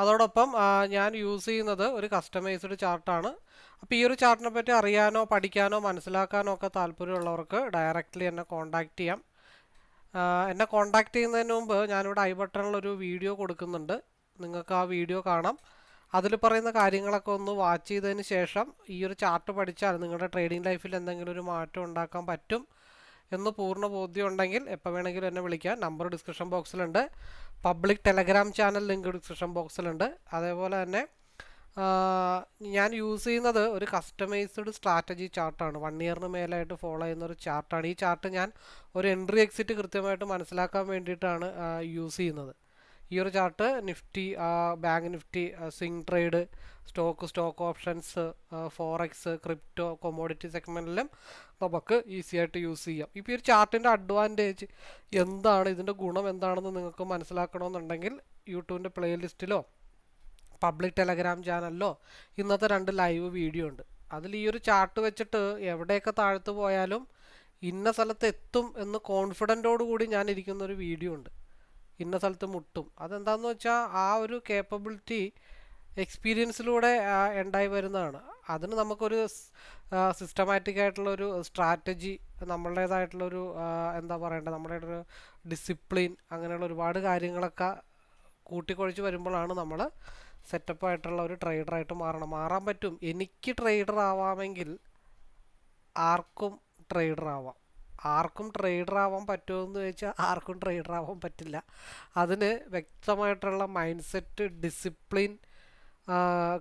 അതോടൊപ്പം ഞാൻ യൂസ് ചെയ്യുന്നത് ഒരു കസ്റ്റമൈസ്ഡ് ചാർട്ടാണ്. അപ്പോൾ ഈ ഒരു ചാർട്ടിനെ പറ്റി അറിയാനോ പഠിക്കാനോ മനസ്സിലാക്കാനോ ഒക്കെ താല്പര്യമുള്ളവർക്ക് ഡയറക്റ്റ്ലി എന്നെ കോൺടാക്റ്റ് ചെയ്യാം. എന്നെ കോൺടാക്റ്റ് ചെയ്യുന്നതിന് മുമ്പ് ഞാനിവിടെ ഐ ബട്ടണിലൊരു വീഡിയോ കൊടുക്കുന്നുണ്ട്. നിങ്ങൾക്ക് ആ വീഡിയോ കാണാം. അതിൽ പറയുന്ന കാര്യങ്ങളൊക്കെ ഒന്ന് വാച്ച് ചെയ്തതിന് ശേഷം ഈ ഒരു ചാർട്ട് പഠിച്ചാൽ നിങ്ങളുടെ ട്രേഡിംഗ് ലൈഫിൽ എന്തെങ്കിലും ഒരു മാറ്റം ഉണ്ടാക്കാൻ പറ്റും. എന്ന് പൂർണ ബോധ്യം ഉണ്ടെങ്കിൽ എപ്പോൾ വേണമെങ്കിലും എന്നെ വിളിക്കാം. Number description ബോക്സിലുണ്ട്. Public Telegram channel link description ബോക്സിലുണ്ട്. അതേപോലെ തന്നെ ഞാൻ യൂസ് ചെയ്യുന്നത് ഒരു കസ്റ്റമൈസ്ഡ് സ്ട്രാറ്റജി ചാർട്ടാണ്. വൺ ഇയറിന് മേലായിട്ട് ഫോളോ ചെയ്യുന്ന ഒരു ചാർട്ടാണ്. ഈ ചാർട്ട് ഞാൻ ഒരു എൻട്രി എക്സിറ്റ് കൃത്യമായിട്ട് മനസ്സിലാക്കാൻ വേണ്ടിയിട്ടാണ് യൂസ് ചെയ്യുന്നത്. ഈ ഒരു chart nifty bank nifty swing trade stock stock options forex crypto commodity സെഗ്മെന്റിലും നമുക്ക് ഈസി ആയിട്ട് യൂസ് ചെയ്യാം. ഇപ്പോൾ ഈ ഒരു ചാർട്ടിന്റെ അഡ്വാന്റേജ് എന്താണ്? ഇതിന്റെ ഗുണം എന്താണെന്ന് നിങ്ങൾക്ക് മനസ്സിലാക്കണമെന്നുണ്ടെങ്കിൽ യൂട്യൂബിന്റെ പ്ലേലിസ്റ്റിലോ പബ്ലിക് ടെലഗ്രാം ചാനലിലോ ഇന്നത്തെ രണ്ട് ലൈവ് വീഡിയോ ഉണ്ട്. അതിൽ ഈ ഒരു ചാർട്ട് വെച്ചിട്ട് എവിടെയൊക്കെ താഴ്ത്തു പോയാലും ഇന്ന സ്ഥലത്ത് എത്തും എന്ന് കോൺഫിഡന്റോടുകൂടി ഞാൻ ഇരിക്കുന്ന ഒരു വീഡിയോ ഉണ്ട്. ഇന്ന സ്ഥലത്ത് മുട്ടും. അതെന്താന്ന് വെച്ചാൽ ആ ഒരു കേപ്പബിലിറ്റി എക്സ്പീരിയൻസിലൂടെ ഉണ്ടായി വരുന്നതാണ്. അതിന് നമുക്കൊരു സിസ്റ്റമാറ്റിക് ആയിട്ടുള്ള ഒരു സ്ട്രാറ്റജി നമ്മളുടേതായിട്ടുള്ളൊരു എന്താ പറയേണ്ടത് നമ്മുടെ ഒരു ഡിസിപ്ലിൻ അങ്ങനെയുള്ള ഒരുപാട് കാര്യങ്ങളൊക്കെ കൂട്ടിക്കൊഴിച്ച് വരുമ്പോഴാണ് നമ്മൾ സെറ്റപ്പ് ആയിട്ടുള്ള ഒരു ട്രേഡറായിട്ട് മാറണം. മാറാൻ പറ്റും. എനിക്ക് ട്രേഡർ ആവാമെങ്കിൽ ആർക്കും ട്രേഡർ ആവാം. ആർക്കും ട്രേഡർ ആവാൻ പറ്റുമെന്ന് ചോദിച്ചാൽ ആർക്കും ട്രേഡർ ആവാൻ പറ്റില്ല. അതിന് വ്യക്തമായിട്ടുള്ള മൈൻഡ് സെറ്റ് ഡിസിപ്ലിൻ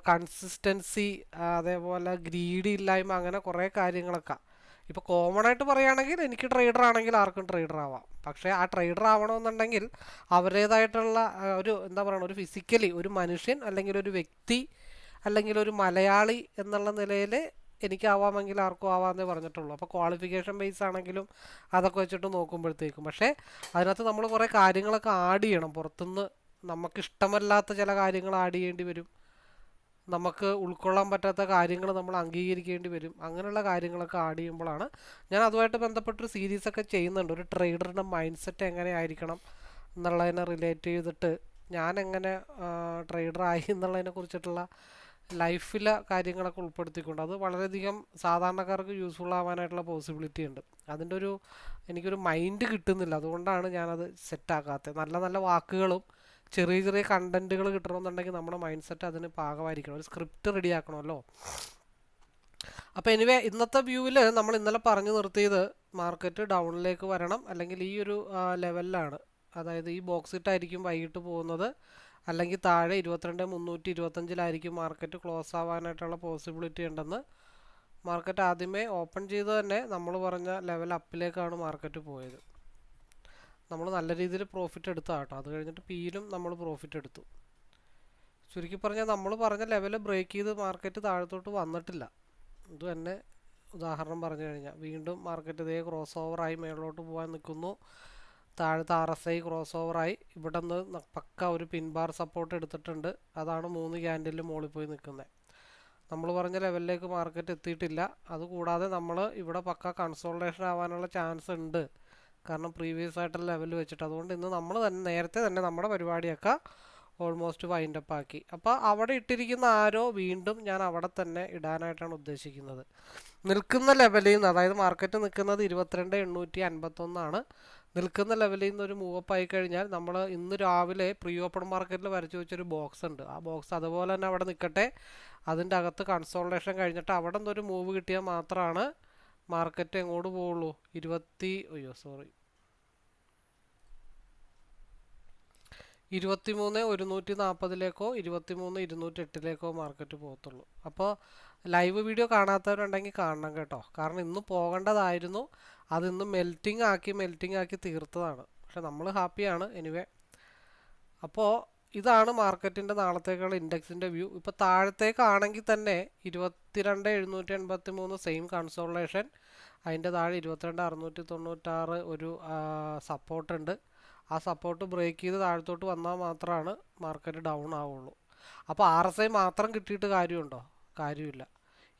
കൺസിസ്റ്റൻസി അതേപോലെ ഗ്രീഡി ഇല്ലായ്മ അങ്ങനെ കുറേ കാര്യങ്ങളൊക്കെ. ഇപ്പോൾ കോമൺ ആയിട്ട് പറയുകയാണെങ്കിൽ എനിക്ക് ട്രേഡർ ആണെങ്കിൽ ആർക്കും ട്രേഡർ ആവാം. പക്ഷേ ആ ട്രേഡർ ആവണമെന്നുണ്ടെങ്കിൽ അവരുടേതായിട്ടുള്ള ഒരു എന്താ പറയുക ഒരു ഫിസിക്കലി ഒരു മനുഷ്യൻ അല്ലെങ്കിൽ ഒരു വ്യക്തി അല്ലെങ്കിൽ ഒരു മലയാളി എന്നുള്ള നിലയിൽ എനിക്കാവാമെങ്കിൽ ആർക്കും ആവാമെന്നേ പറഞ്ഞിട്ടുള്ളൂ. അപ്പോൾ ക്വാളിഫിക്കേഷൻ ബേസ് ആണെങ്കിലും അതൊക്കെ വെച്ചിട്ട് നോക്കുമ്പോഴത്തേക്കും. പക്ഷേ അതിനകത്ത് നമ്മൾ കുറേ കാര്യങ്ങളൊക്കെ ആഡ് ചെയ്യണം. പുറത്തുനിന്ന് നമുക്ക് ഇഷ്ടമല്ലാത്ത ചില കാര്യങ്ങൾ ആഡ് ചെയ്യേണ്ടി വരും. നമുക്ക് ഉൾക്കൊള്ളാൻ പറ്റാത്ത കാര്യങ്ങൾ നമ്മൾ അംഗീകരിക്കേണ്ടി വരും. അങ്ങനെയുള്ള കാര്യങ്ങളൊക്കെ ആഡ് ചെയ്യുമ്പോഴാണ് ഞാൻ അതുമായിട്ട് ബന്ധപ്പെട്ടൊരു സീരീസൊക്കെ ചെയ്യുന്നുണ്ട്. ഒരു ട്രേഡറിന്റെ മൈൻഡ് സെറ്റ് എങ്ങനെ ആയിരിക്കണം എന്നുള്ളതിനെ റിലേറ്റ് ചെയ്തിട്ട് ഞാൻ എങ്ങനെ ട്രേഡർ ആയി എന്നുള്ളതിനെ കുറിച്ചിട്ടുള്ള ലൈഫിലെ കാര്യങ്ങളൊക്കെ ഉൾപ്പെടുത്തിക്കൊണ്ട് അത് വളരെയധികം സാധാരണക്കാർക്ക് യൂസ്ഫുൾ ആവാനായിട്ടുള്ള പോസിബിലിറ്റി ഉണ്ട്. അതിന്റെ ഒരു എനിക്കൊരു മൈൻഡ് കിട്ടുന്നില്ല. അതുകൊണ്ടാണ് ഞാനത് സെറ്റാക്കാത്തത് നല്ല നല്ല വാക്കുകളും ചെറിയ ചെറിയ കണ്ടന്റുകൾ കിട്ടണമെന്നുണ്ടെങ്കിൽ നമ്മുടെ മൈൻഡ് സെറ്റ് അതിന് പാകമായിരിക്കണം. ഒരു സ്ക്രിപ്റ്റ് റെഡി ആക്കണമല്ലോ. അപ്പോൾ എനിവേ ഇന്നത്തെ വ്യൂവിൽ നമ്മൾ ഇന്നലെ പറഞ്ഞു നിർത്തിയത് മാർക്കറ്റ് ഡൗണിലേക്ക് വരണം. അല്ലെങ്കിൽ ഈ ഒരു ലെവലിലാണ് അതായത് ഈ ബോക്സ് ഇട്ടായിരിക്കും വൈകിട്ട് പോകുന്നത്. അല്ലെങ്കിൽ താഴെ ഇരുപത്തിരണ്ട് മുന്നൂറ്റി ഇരുപത്തഞ്ചിലായിരിക്കും മാർക്കറ്റ് ക്ലോസ് ആവാനായിട്ടുള്ള പോസിബിലിറ്റി ഉണ്ടെന്ന്. മാർക്കറ്റ് ആദ്യമേ ഓപ്പൺ ചെയ്ത് തന്നെ നമ്മൾ പറഞ്ഞ ലെവൽ അപ്പിലേക്കാണ് മാർക്കറ്റ് പോയത്. നമ്മൾ നല്ല രീതിയിൽ പ്രോഫിറ്റ് എടുത്തു കേട്ടോ അത് കഴിഞ്ഞിട്ട് പിയിലും നമ്മൾ പ്രോഫിറ്റ് എടുത്തു. ചുരുക്കി പറഞ്ഞാൽ നമ്മൾ പറഞ്ഞ ലെവൽ ബ്രേക്ക് ചെയ്ത് മാർക്കറ്റ് താഴത്തോട്ട് വന്നിട്ടില്ല. ഇത് തന്നെ ഉദാഹരണം പറഞ്ഞു കഴിഞ്ഞാൽ. വീണ്ടും മാർക്കറ്റ് ഇതേ ക്രോസ് ഓവറായി മേളിലോട്ട് പോകാൻ നിൽക്കുന്നു. താഴത്തെ ആർ എസ് ഐ ക്രോസ് ഓവറായി ഇവിടെ നിന്ന് പക്ക ഒരു പിൻബാർ സപ്പോർട്ട് എടുത്തിട്ടുണ്ട്. അതാണ് മൂന്ന് ക്യാൻഡലിൽ മുകളിൽ പോയി നിൽക്കുന്നത് നമ്മൾ പറഞ്ഞ ലെവലിലേക്ക് മാർക്കറ്റ് എത്തിയിട്ടില്ല. അതുകൂടാതെ നമ്മൾ ഇവിടെ പക്ക കൺസോൾട്ടേഷൻ ആവാനുള്ള ചാൻസ് ഉണ്ട്. കാരണം പ്രീവിയസ് ആയിട്ടുള്ള ലെവൽ വെച്ചിട്ട്. അതുകൊണ്ട് ഇന്ന് നമ്മൾ തന്നെ നേരത്തെ തന്നെ നമ്മുടെ പരിപാടിയൊക്കെ ഓൾമോസ്റ്റ് വൈൻഡ് അപ്പ് ആക്കി. അപ്പോൾ അവിടെ ഇട്ടിരിക്കുന്ന ആരോ വീണ്ടും ഞാൻ അവിടെ തന്നെ ഇടാനായിട്ടാണ് ഉദ്ദേശിക്കുന്നത്. നിൽക്കുന്ന ലെവലിൽ നിന്ന് അതായത് മാർക്കറ്റ് നിൽക്കുന്നത് ഇരുപത്തിരണ്ട് എണ്ണൂറ്റി അൻപത്തൊന്നാണ്. നിൽക്കുന്ന ലെവലിൽ നിന്ന് ഒരു മൂവപ്പ് ആയി കഴിഞ്ഞാൽ നമ്മൾ ഇന്ന് രാവിലെ പ്രീ ഓപ്പൺ മാർക്കറ്റിൽ വരച്ചു വെച്ചൊരു ബോക്സ് ഉണ്ട്. ആ ബോക്സ് അതുപോലെ തന്നെ അവിടെ നിൽക്കട്ടെ അതിന്റെ അകത്ത് കൺസോൾട്ടേഷൻ കഴിഞ്ഞിട്ട് അവിടെ നിന്നൊരു മൂവ് കിട്ടിയാൽ മാത്രമാണ് മാർക്കറ്റ് എങ്ങോട്ട് പോവുള്ളൂ? ഇരുപത്തി അയ്യോ സോറി ഇരുപത്തിമൂന്ന് ഒരുന്നൂറ്റി നാൽപ്പതിലേക്കോ ഇരുപത്തിമൂന്ന് ഇരുന്നൂറ്റി എട്ടിലേക്കോ മാർക്കറ്റ് പോകത്തുള്ളൂ. അപ്പോൾ ലൈവ് വീഡിയോ കാണാത്തവരുണ്ടെങ്കിൽ കാണണം കേട്ടോ. കാരണം ഇന്ന് പോകേണ്ടതായിരുന്നു. അത് ഇന്ന് മെൽറ്റിംഗ് ആക്കി മെൽറ്റിംഗ് ആക്കി തീർത്തതാണ്. പക്ഷെ നമ്മൾ ഹാപ്പിയാണ് എനിവേ അപ്പോൾ ഇതാണ് മാർക്കറ്റിന്റെ നാളത്തേക്കുള്ള ഇൻഡെക്സിന്റെ വ്യൂ ഇപ്പോൾ താഴത്തേക്കാണെങ്കിൽ തന്നെ ഇരുപത്തിരണ്ട് എഴുന്നൂറ്റി എൺപത്തി മൂന്ന് സെയിം കൺസോളേഷൻ അതിന്റെ താഴെ ഇരുപത്തിരണ്ട് അറുന്നൂറ്റി തൊണ്ണൂറ്റാറ് ഒരു സപ്പോർട്ട് ഉണ്ട്. ആ സപ്പോർട്ട് ബ്രേക്ക് ചെയ്ത് താഴത്തോട്ട് വന്നാൽ മാത്രമാണ് മാർക്കറ്റ് ഡൗൺ ആവുള്ളൂ. അപ്പോൾ ആർ എസ് ഐ മാത്രം കിട്ടിയിട്ട് കാര്യമുണ്ടോ? കാര്യമില്ല.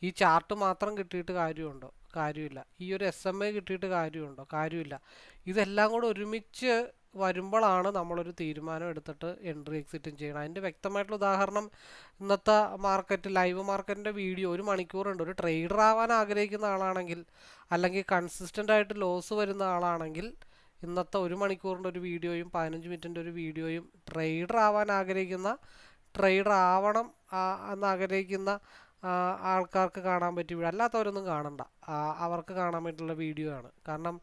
ഈ ചാർട്ട് മാത്രം കിട്ടിയിട്ട് കാര്യമുണ്ടോ? കാര്യമില്ല. ഈ ഒരു എസ് എം എ കിട്ടിയിട്ട് കാര്യമുണ്ടോ? കാര്യമില്ല. ഇതെല്ലാം കൂടെ ഒരുമിച്ച് വരുമ്പോഴാണ് നമ്മളൊരു തീരുമാനം എടുത്തിട്ട് എൻട്രി എക്സിറ്റും ചെയ്യണം അതിന്റെ വ്യക്തമായിട്ടുള്ള ഉദാഹരണം ഇന്നത്തെ മാർക്കറ്റ് ലൈവ് മാർക്കറ്റിന്റെ വീഡിയോ ഒരു മണിക്കൂറുണ്ട്. ഒരു ട്രേഡർ ആവാൻ ആഗ്രഹിക്കുന്ന ആളാണെങ്കിൽ അല്ലെങ്കിൽ കൺസിസ്റ്റന്റ് ആയിട്ട് ലോസ് വരുന്ന ആളാണെങ്കിൽ ഇന്നത്തെ ഒരു മണിക്കൂറിന്റെ ഒരു വീഡിയോയും പതിനഞ്ച് മിനിറ്റിന്റെ ഒരു വീഡിയോയും ട്രേഡർ ആവാൻ ആഗ്രഹിക്കുന്ന ട്രേഡർ ആവണം എന്ന് ആഗ്രഹിക്കുന്ന ആൾക്കാർക്ക് കാണാൻ വീഡിയോ. അല്ലാത്തവരൊന്നും കാണണ്ട. അവർക്ക് കാണാൻ പറ്റുള്ള വീഡിയോ ആണ്. കാരണം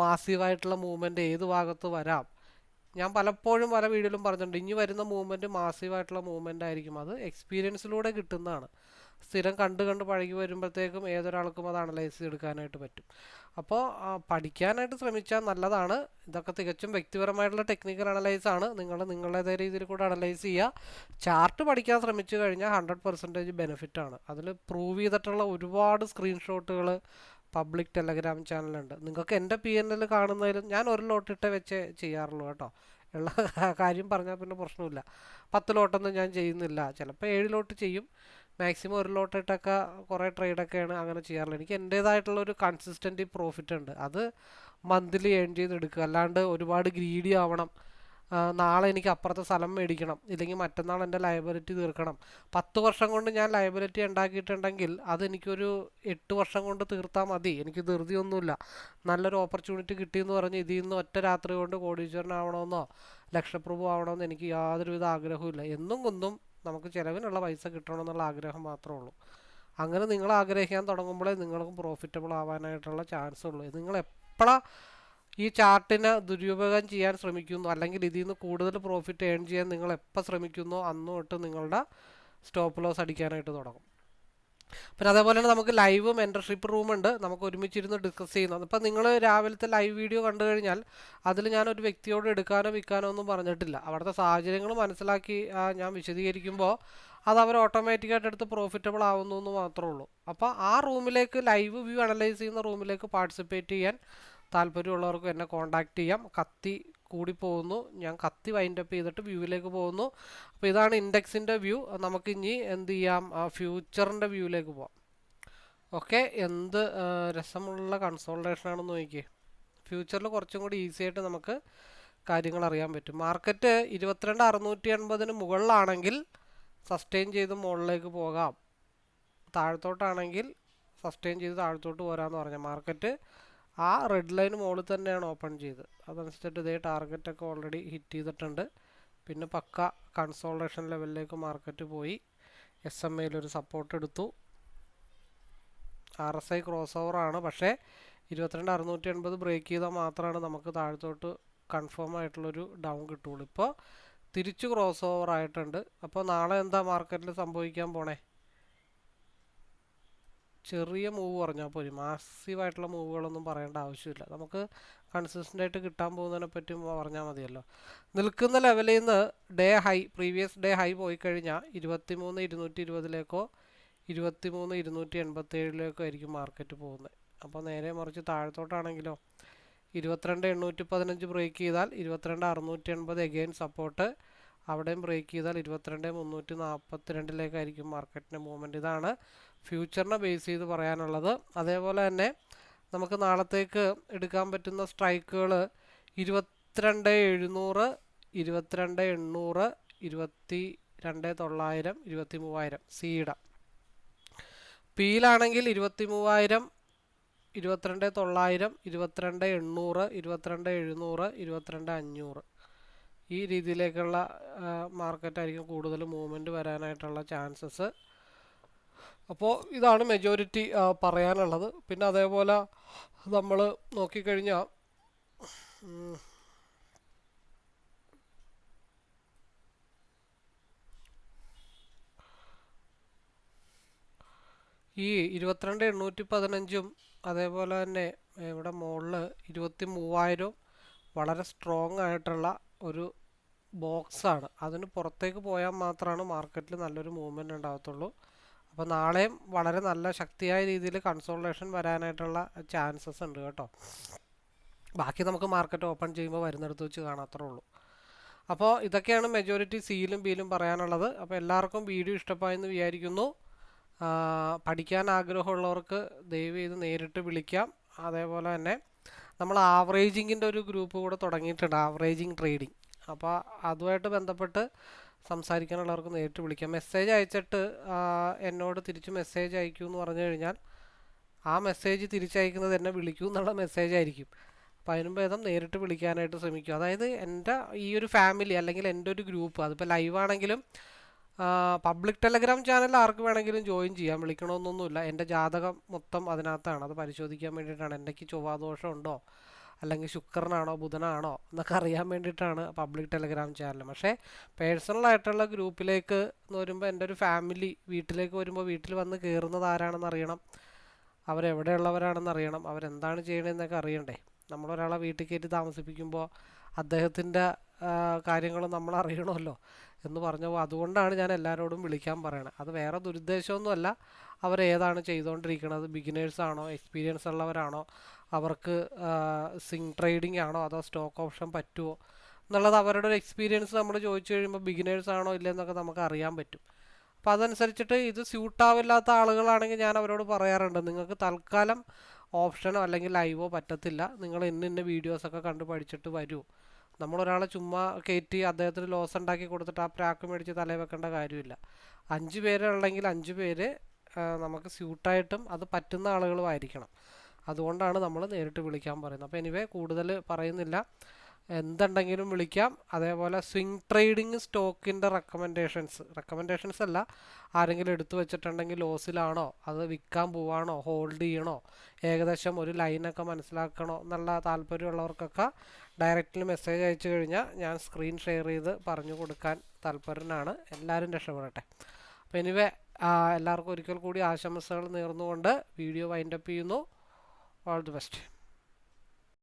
മാസീവായിട്ടുള്ള മൂവ്മെന്റ് ഏത് ഭാഗത്ത് വരാം? ഞാൻ പലപ്പോഴും പല വീഡിയോയിലും പറഞ്ഞിട്ടുണ്ട് ഇനി വരുന്ന മൂവ്മെന്റ് മാസീവായിട്ടുള്ള മൂവ്മെന്റ് ആയിരിക്കും. അത് എക്സ്പീരിയൻസിലൂടെ കിട്ടുന്നതാണ്. സ്ഥിരം കണ്ട് കണ്ട് പഴകി വരുമ്പോഴത്തേക്കും ഏതൊരാൾക്കും അത് അനലൈസ് ചെയ്തെടുക്കാനായിട്ട് പറ്റും. അപ്പോൾ പഠിക്കാനായിട്ട് ശ്രമിച്ചാൽ നല്ലതാണ്. ഇതൊക്കെ തികച്ചും വ്യക്തിപരമായിട്ടുള്ള ടെക്നിക്കൽ അനലൈസ് ആണ്. നിങ്ങൾ നിങ്ങളുടേതായ രീതിയിൽ കൂടെ അനലൈസ് ചെയ്യുക. ചാർട്ട് പഠിക്കാൻ ശ്രമിച്ചു കഴിഞ്ഞാൽ ഹൺഡ്രഡ് പെർസെന്റേജ് ബെനിഫിറ്റ് ആണ്. അതിൽ പ്രൂവ് ചെയ്തിട്ടുള്ള ഒരുപാട് സ്ക്രീൻഷോട്ടുകൾ പബ്ലിക് ടെലഗ്രാം ചാനലുണ്ട് നിങ്ങൾക്ക് എന്റെ പി എൻ എൽ കാണുന്നതിലും ഞാൻ ഒരു ലോട്ടിട്ടേ വെച്ച് ചെയ്യാറുള്ളൂ കേട്ടോ. ഉള്ള കാര്യം പറഞ്ഞാൽ പിന്നെ പ്രശ്നമില്ല. പത്ത് ലോട്ടൊന്നും ഞാൻ ചെയ്യുന്നില്ല. ചിലപ്പോൾ ഏഴ് ലോട്ട് ചെയ്യും. മാക്സിമം ഒരു ലോട്ട് ഇട്ടൊക്കെ കുറേ ട്രേഡൊക്കെയാണ് അങ്ങനെ ചെയ്യാറുള്ളത്. എനിക്ക് എന്റേതായിട്ടുള്ള ഒരു കൺസിസ്റ്റന്റ് പ്രോഫിറ്റ് ഉണ്ട്. അത് മന്ത്ലി ഏൺ ചെയ്തെടുക്കുക. അല്ലാണ്ട് ഒരുപാട് ഗ്രീഡി ആവണം. നാളെ എനിക്ക് അപ്പുറത്തെ സ്ഥലം മേടിക്കണം. ഇല്ലെങ്കിൽ മറ്റന്നാൾ എന്റെ ലയബിലിറ്റി തീർക്കണം. പത്ത് വർഷം കൊണ്ട് ഞാൻ ലയബിലിറ്റി ഉണ്ടാക്കിയിട്ടുണ്ടെങ്കിൽ അതെനിക്കൊരു എട്ട് വർഷം കൊണ്ട് തീർത്താൽ മതി. എനിക്ക് ധൃതിയൊന്നുമില്ല നല്ലൊരു ഓപ്പർച്യൂണിറ്റി കിട്ടിയെന്ന് പറഞ്ഞ് ഇതിൽ നിന്ന് ഒറ്റ രാത്രി കൊണ്ട് കോടീശ്വരനാവണമെന്നോ ലക്ഷപ്രഭു ആവണമെന്നോ എനിക്ക് യാതൊരുവിധ ആഗ്രഹവുമില്ല. എന്നും കുന്നും നമുക്ക് ചിലവിനുള്ള പൈസ കിട്ടണം എന്നുള്ള ആഗ്രഹം മാത്രമേ ഉള്ളൂ. അങ്ങനെ നിങ്ങൾ ആഗ്രഹിക്കാൻ തുടങ്ങുമ്പോഴേ നിങ്ങൾക്ക് പ്രോഫിറ്റബിൾ ആവാനായിട്ടുള്ള ചാൻസ് ഉള്ളൂ. നിങ്ങൾ എപ്പോഴാണ് ഈ ചാർട്ടിനെ ദുരുപയോഗം ചെയ്യാൻ ശ്രമിക്കുന്നു? അല്ലെങ്കിൽ ഇതിൽ നിന്ന് കൂടുതൽ പ്രോഫിറ്റ് ഏൺ ചെയ്യാൻ നിങ്ങൾ എപ്പോൾ ശ്രമിക്കുന്നു? അന്നു തൊട്ട് നിങ്ങളുടെ സ്റ്റോപ്പ് ലോസ് അടിക്കാനായിട്ട് തുടങ്ങും. പിന്നെ അതേപോലെ തന്നെ നമുക്ക് ലൈവ് മെന്റർഷിപ്പ് റൂം ഉണ്ട്. നമുക്ക് ഒരുമിച്ചിരുന്ന് ഡിസ്കസ് ചെയ്യുന്നത് ഇപ്പം നിങ്ങൾ രാവിലത്തെ ലൈവ് വീഡിയോ കണ്ടു കഴിഞ്ഞാൽ അതിൽ ഞാൻ ഒരു വ്യക്തിയോട് എടുക്കാനോ വിൽക്കാനോ ഒന്നും പറഞ്ഞിട്ടില്ല. അവിടുത്തെ സാഹചര്യങ്ങൾ മനസ്സിലാക്കി ഞാൻ വിശദീകരിക്കുമ്പോൾ അത് അവർ ഓട്ടോമാറ്റിക്കായിട്ട് എടുത്ത് പ്രോഫിറ്റബിൾ ആവുന്നു എന്ന് മാത്രമേ ഉള്ളൂ. അപ്പോൾ ആ റൂമിലേക്ക് ലൈവ് വ്യൂ അനലൈസ് ചെയ്യുന്ന റൂമിലേക്ക് പാർട്ടിസിപ്പേറ്റ് ചെയ്യാൻ താല്പര്യമുള്ളവർക്ക് എന്നെ കോൺടാക്റ്റ് ചെയ്യാം. കത്തി കൂടി പോകുന്നു. ഞാൻ കത്തി വൈൻഡ് അപ്പ് ചെയ്തിട്ട് വ്യൂവിലേക്ക് പോകുന്നു. അപ്പോൾ ഇതാണ് ഇൻഡെക്സിന്റെ വ്യൂ നമുക്ക് ഇനി എന്ത് ചെയ്യാം? ഫ്യൂച്ചറിന്റെ വ്യൂവിലേക്ക് പോവാം. ഓക്കെ എന്ത് രസമുള്ള കൺസോൾട്ടേഷൻ ആണെന്ന് നോക്കിയേ. ഫ്യൂച്ചറിൽ കുറച്ചും കൂടി ഈസി ആയിട്ട് നമുക്ക് കാര്യങ്ങൾ അറിയാൻ പറ്റും. മാർക്കറ്റ് ഇരുപത്തിരണ്ട് അറുന്നൂറ്റി എൺപതിന് മുകളിലാണെങ്കിൽ സസ്റ്റെയിൻ ചെയ്ത് മുകളിലേക്ക് പോകാം. താഴത്തോട്ടാണെങ്കിൽ സസ്റ്റെയിൻ ചെയ്ത് താഴത്തോട്ട് പോരാന്ന് പറഞ്ഞ. മാർക്കറ്റ് ആ റെഡ് ലൈൻ മുകളിൽ തന്നെയാണ് ഓപ്പൺ ചെയ്ത് അതനുസരിച്ചിട്ട് ഇതേ ടാർഗറ്റൊക്കെ ഓൾറെഡി ഹിറ്റ് ചെയ്തിട്ടുണ്ട്. പിന്നെ പക്ക കൺസോൾട്ടേഷൻ ലെവലിലേക്ക് മാർക്കറ്റ് പോയി. എസ് എം എയിലൊരു സപ്പോർട്ട് എടുത്തു. R S I cross over ആണ്. പക്ഷേ ഇരുപത്തിരണ്ട് അറുന്നൂറ്റി എൺപത് ബ്രേക്ക് ചെയ്താൽ മാത്രമാണ് നമുക്ക് താഴത്തോട്ട് കൺഫേം ആയിട്ടുള്ളൊരു ഡൗൺ കിട്ടുള്ളൂ. ഇപ്പോൾ തിരിച്ച് ക്രോസ് ഓവർ ആയിട്ടുണ്ട്. അപ്പോൾ നാളെ എന്താ മാർക്കറ്റിൽ സംഭവിക്കാൻ പോണേ? ചെറിയ മൂവ് പറഞ്ഞാൽ പോലും മാസീവായിട്ടുള്ള മൂവുകളൊന്നും പറയേണ്ട ആവശ്യമില്ല. നമുക്ക് കൺസിസ്റ്റന്റ് ആയിട്ട് കിട്ടാൻ പോകുന്നതിനെ പറ്റി പറഞ്ഞാൽ മതിയല്ലോ. നിൽക്കുന്ന ലെവലിൽ നിന്ന് day high previous day high പോയി കഴിഞ്ഞാൽ ഇരുപത്തി മൂന്ന് ഇരുന്നൂറ്റി ഇരുപതിലേക്കോ ഇരുപത്തി മൂന്ന് ഇരുന്നൂറ്റി എൺപത്തി ഏഴിലേക്കോ ആയിരിക്കും മാർക്കറ്റ് പോകുന്നത്. അപ്പോൾ നേരെ മറിച്ച് താഴത്തോട്ടാണെങ്കിലോ ഇരുപത്തിരണ്ട് എണ്ണൂറ്റി പതിനഞ്ച് ബ്രേക്ക് ചെയ്താൽ ഇരുപത്തിരണ്ട് അറുന്നൂറ്റി എൺപത് എഗെയിൻ സപ്പോർട്ട് അവിടെയും ബ്രേക്ക് ചെയ്താൽ ഇരുപത്തിരണ്ട് മുന്നൂറ്റി നാൽപ്പത്തി രണ്ടിലേക്കായിരിക്കും മാർക്കറ്റിന്റെ മൂവ്മെന്റ് ഇതാണ് ഫ്യൂച്ചറിനെ ബേസ് ചെയ്ത് പറയാനുള്ളത്. അതേപോലെ തന്നെ നമുക്ക് നാളത്തേക്ക് എടുക്കാൻ പറ്റുന്ന സ്ട്രൈക്കുകൾ ഇരുപത്തിരണ്ട് എഴുന്നൂറ് ഇരുപത്തിരണ്ട് എണ്ണൂറ് ഇരുപത്തി രണ്ട് തൊള്ളായിരം ഇരുപത്തി മൂവായിരം സീഡ പിയിലാണെങ്കിൽ ഇരുപത്തി മൂവായിരം ഇരുപത്തിരണ്ട് തൊള്ളായിരം ഇരുപത്തിരണ്ട് എണ്ണൂറ് ഇരുപത്തിരണ്ട് എഴുന്നൂറ് ഇരുപത്തിരണ്ട് അഞ്ഞൂറ്. ഈ രീതിയിലേക്കുള്ള മാർക്കറ്റായിരിക്കും കൂടുതൽ മൂവ്മെന്റ് വരാനായിട്ടുള്ള ചാൻസസ്. അപ്പോൾ ഇതാണ് മെജോറിറ്റി പറയാനുള്ളത്. പിന്നെ അതേപോലെ നമ്മൾ നോക്കിക്കഴിഞ്ഞാൽ ഈ ഇരുപത്തിരണ്ട് എണ്ണൂറ്റി പതിനഞ്ചും അതേപോലെ തന്നെ ഇവിടെ മുകളിൽ ഇരുപത്തി മൂവായിരവും വളരെ സ്ട്രോങ് ആയിട്ടുള്ള ഒരു ബോക്സാണ് അതിന് പുറത്തേക്ക് പോയാൽ മാത്രമാണ് മാർക്കറ്റിൽ നല്ലൊരു മൂവ്മെന്റ് ഉണ്ടാകത്തുള്ളൂ അപ്പോൾ നാളെയും വളരെ നല്ല ശക്തിയായ രീതിയിൽ കൺസോൾട്ടേഷൻ വരാനായിട്ടുള്ള ചാൻസസ് ഉണ്ട് കേട്ടോ. ബാക്കി നമുക്ക് മാർക്കറ്റ് ഓപ്പൺ ചെയ്യുമ്പോൾ വരുന്നിടത്ത് വെച്ച് കാണാത്രേ ഉള്ളൂ. അപ്പോൾ ഇതൊക്കെയാണ് മെജോറിറ്റി സിയിലും ബിയിലും പറയാനുള്ളത്. അപ്പോൾ എല്ലാവർക്കും വീഡിയോ ഇഷ്ടമായെന്ന് വിചാരിക്കുന്നു. പഠിക്കാൻ ആഗ്രഹമുള്ളവർക്ക് ദയവ് ചെയ്ത് നേരിട്ട് വിളിക്കാം. അതേപോലെ തന്നെ നമ്മൾ ആവറേജിങ്ങിന്റെ ഒരു ഗ്രൂപ്പ് കൂടെ തുടങ്ങിയിട്ടുണ്ട് ആവറേജിങ് ട്രേഡിംഗ് അപ്പോൾ അതുമായിട്ട് ബന്ധപ്പെട്ട് സംസാരിക്കാനുള്ളവർക്ക് നേരിട്ട് വിളിക്കാം. മെസ്സേജ് അയച്ചിട്ട് എന്നോട് തിരിച്ച് മെസ്സേജ് അയക്കൂ എന്ന് പറഞ്ഞു കഴിഞ്ഞാൽ ആ മെസ്സേജ് തിരിച്ചയക്കുന്നത് എന്നെ വിളിക്കൂ എന്നുള്ള മെസ്സേജ് ആയിരിക്കും. അപ്പോൾ അതിനും ഭേദം നേരിട്ട് വിളിക്കാനായിട്ട് ശ്രമിക്കും. അതായത് എന്റെ ഈ ഒരു ഫാമിലി അല്ലെങ്കിൽ എന്റെ ഒരു ഗ്രൂപ്പ് അതിപ്പോൾ ലൈവ് ആണെങ്കിലും പബ്ലിക് ടെലഗ്രാം ചാനൽ ആർക്ക് വേണമെങ്കിലും ജോയിൻ ചെയ്യാം. വിളിക്കണമെന്നൊന്നുമില്ല. എന്റെ ജാതകം മൊത്തം അതിനകത്താണ്. അത് പരിശോധിക്കാൻ വേണ്ടിയിട്ടാണ്. എന്റെക്ക് ചൊവ്വാദോഷം ഉണ്ടോ അല്ലെങ്കിൽ ശുക്രനാണോ ബുധനാണോ എന്നൊക്കെ അറിയാൻ വേണ്ടിയിട്ടാണ് പബ്ലിക് ടെലഗ്രാം ചാനൽ പക്ഷേ പേഴ്സണലായിട്ടുള്ള ഗ്രൂപ്പിലേക്ക് എന്ന് വരുമ്പോൾ എന്റെ ഒരു ഫാമിലി വീട്ടിലേക്ക് വരുമ്പോൾ വീട്ടിൽ വന്ന് കയറുന്നത് ആരാണെന്ന് അറിയണം. അവരെവിടെയുള്ളവരാണെന്ന് അറിയണം. അവരെന്താണ് ചെയ്യണമെന്നൊക്കെ അറിയണ്ടേ. നമ്മളൊരാളെ വീട്ടിൽ കയറ്റി താമസിപ്പിക്കുമ്പോൾ അദ്ദേഹത്തിന്റെ കാര്യങ്ങൾ നമ്മൾ അറിയണമല്ലോ എന്ന് പറഞ്ഞപ്പോൾ അതുകൊണ്ടാണ് ഞാൻ എല്ലാവരോടും വിളിക്കാൻ പറയണത് അത് വേറെ ദുരുദ്ദേശമൊന്നുമല്ല. അവരേതാണ് ചെയ്തുകൊണ്ടിരിക്കുന്നത് ബിഗിനേഴ്സ് ആണോ? എക്സ്പീരിയൻസ് ഉള്ളവരാണോ? അവർക്ക് സിങ് ട്രേഡിംഗ് ആണോ അതോ സ്റ്റോക്ക് ഓപ്ഷൻ പറ്റുമോ എന്നുള്ളത് അവരുടെ ഒരു എക്സ്പീരിയൻസ് നമ്മൾ ചോദിച്ചു കഴിയുമ്പോൾ ബിഗിനേഴ്സ് ആണോ ഇല്ലെന്നൊക്കെ നമുക്ക് അറിയാൻ പറ്റും. അപ്പോൾ അതനുസരിച്ചിട്ട് ഇത് സ്യൂട്ടാവില്ലാത്ത ആളുകളാണെങ്കിൽ ഞാൻ അവരോട് പറയാറുണ്ട് നിങ്ങൾക്ക് തൽക്കാലം ഓപ്ഷനോ അല്ലെങ്കിൽ ലൈവോ പറ്റത്തില്ല. നിങ്ങൾ ഇന്ന ഇന്ന വീഡിയോസൊക്കെ കണ്ട് പഠിച്ചിട്ട് വരൂ. നമ്മളൊരാളെ ചുമ്മാ കയറ്റി അദ്ദേഹത്തിന് ലോസ് ഉണ്ടാക്കി കൊടുത്തിട്ട് ആ പ്രാക്ക് മേടിച്ച് തലയിൽ വെക്കേണ്ട കാര്യമില്ല. അഞ്ച് പേരുണ്ടെങ്കിൽ അഞ്ച് പേര് നമുക്ക് സ്യൂട്ടായിട്ടും അത് പറ്റുന്ന ആളുകളുമായിരിക്കണം. അതുകൊണ്ടാണ് നമ്മൾ നേരിട്ട് വിളിക്കാൻ പറയുന്നത്. അപ്പോൾ എനിവേ കൂടുതൽ പറയുന്നില്ല. എന്തുണ്ടെങ്കിലും വിളിക്കാം. അതേപോലെ സ്വിങ് ട്രേഡിംഗ് സ്റ്റോക്കിന്റെ റെക്കമെൻഡേഷൻസ് റെക്കമെൻഡേഷൻസ് അല്ല ആരെങ്കിലും എടുത്തു വെച്ചിട്ടുണ്ടെങ്കിൽ ലോസിലാണോ അത് വിൽക്കാൻ പോവാണോ? ഹോൾഡ് ചെയ്യണോ? ഏകദേശം ഒരു ലൈനൊക്കെ മനസ്സിലാക്കണോ? എന്നുള്ള താല്പര്യമുള്ളവർക്കൊക്കെ ഡയറക്റ്റ്ലി മെസ്സേജ് അയച്ചു കഴിഞ്ഞാൽ ഞാൻ സ്ക്രീൻ ഷെയർ ചെയ്ത് പറഞ്ഞു കൊടുക്കാൻ താല്പര്യനാണ് എല്ലാവരും രക്ഷപ്പെടട്ടെ. അപ്പോൾ എനിവേ എല്ലാവർക്കും ഒരിക്കൽ കൂടി ആശംസകൾ നേർന്നുകൊണ്ട് വീഡിയോ വൈൻഡപ്പ് ചെയ്യുന്നു. all the best.